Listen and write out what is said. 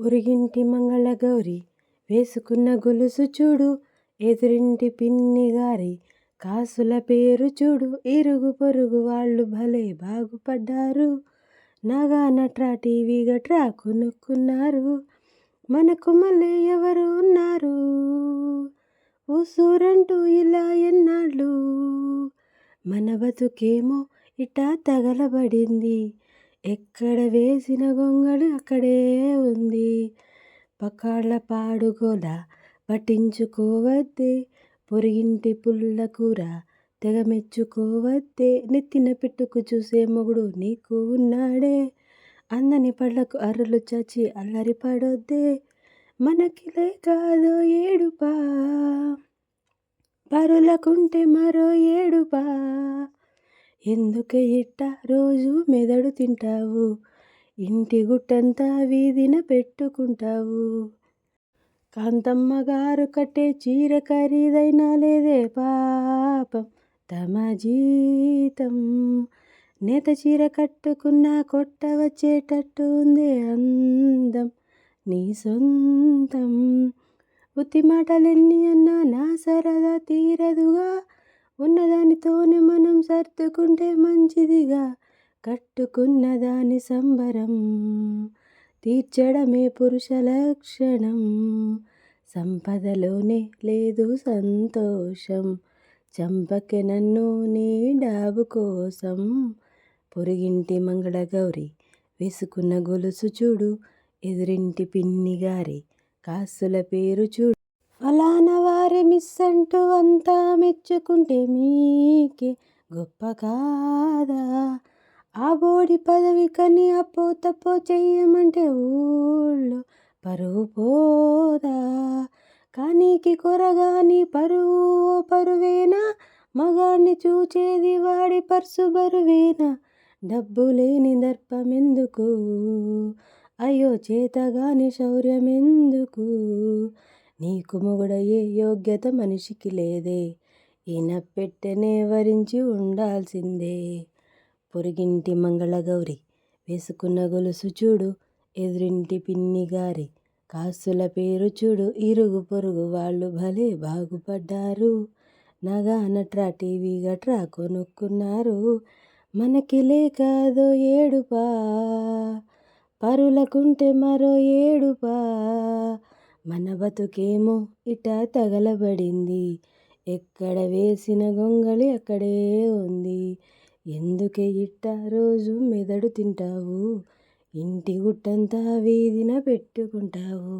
పొరుగింటి మంగళగౌరి వేసుకున్న గొలుసు చూడు ఎదురింటి పిన్ని గారి కాసుల పేరు చూడు ఇరుగు పొరుగు వాళ్ళు భలే బాగుపడ్డారు. నాగా నట్రా టీవీ గట్రా కొనుక్కున్నారు మనకు మళ్ళీ ఎవరు ఉన్నారు? ఊసూరంటూ ఇలా ఎన్నాళ్ళు? మన బతుకేమో ఇటా తగలబడింది ఎక్కడ వేసిన గొంగళి అక్కడే ఉంది. పకాళ్ళ పాడుగోల పట్టించుకోవద్దే. పొరిగింటి పుల్ల కూర తెగ మెచ్చుకోవద్దే. నెత్తిన పెట్టుకు చూసే మొగుడు నీకు ఉన్నాడే. అందని పళ్ళకు అర్రులు చచ్చి అల్లరి పడొద్దే. మనకిలే కాదో ఏడుపా. పరులకుంటే మరో ఏడుపా. ఎందుకే ఇట్ట రోజు మెదడు తింటావు? ఇంటి గుట్టంతా వీధిన పెట్టుకుంటావు. కాంతమ్మ గారు కట్టే చీర ఖరీదైనా లేదే పాపం తమ జీతం. నేత చీర కట్టుకున్నా కొట్ట వచ్చేటట్టు ఉందే అందం నీ సొంతం. ఉత్తి మాటలెన్ని అన్నా నా సరదా తీరదుగా ఉన్నదానితోనే మనం సర్దుకుంటే మంచిదిగా. కట్టుకున్న దాని సంబరం తీర్చడమే పురుష లక్షణం. సంపదలోనే లేదు సంతోషం చంపకె నన్ను నీ డాబు కోసం. పొరుగింటి మంగళగౌరి వేసుకున్న గొలుసు చూడు ఎదురింటి పిన్ని గారి కాసుల పేరు చూడు. ఫలానా వారి మిస్ అంటూ అంతా మెచ్చుకుంటే మీకే గొప్ప కాదా? ఆ బోడి పదవి కని అప్పో తప్పో చెయ్యమంటే ఊళ్ళో పరువు పోదా? కానీకి కొరగాని పరువు ఓ పరువేనా? మగాడిని చూచేది వాడి పర్సు బరువేనా? డబ్బు లేని దర్పమెందుకు? అయ్యో చేతగాని శౌర్యమెందుకు? నీకు మొగుడయ్యే యోగ్యత మనిషికి లేదే. ఈయన పెట్టెనే వరించి ఉండాల్సిందే. పొరుగింటి మంగళగౌరి వేసుకున్న గొలుసు చూడు ఎదురింటి పిన్ని గారి కాసుల పేరు చూడు ఇరుగు పొరుగు వాళ్ళు భలే బాగుపడ్డారు. నగా నట్రా టీవీ గట్రా కొనుక్కున్నారు మనకి లేకాదో ఏడుపా. పరులకుంటే మరో ఏడుపా. మన బతుకేమో ఇట తగలబడింది. ఎక్కడ వేసిన గొంగళి అక్కడే ఉంది. ఎందుకే ఇట్ట రోజు మెదడు తింటావు? ఇంటి గుట్టంతా వీధిన పెట్టుకుంటావు.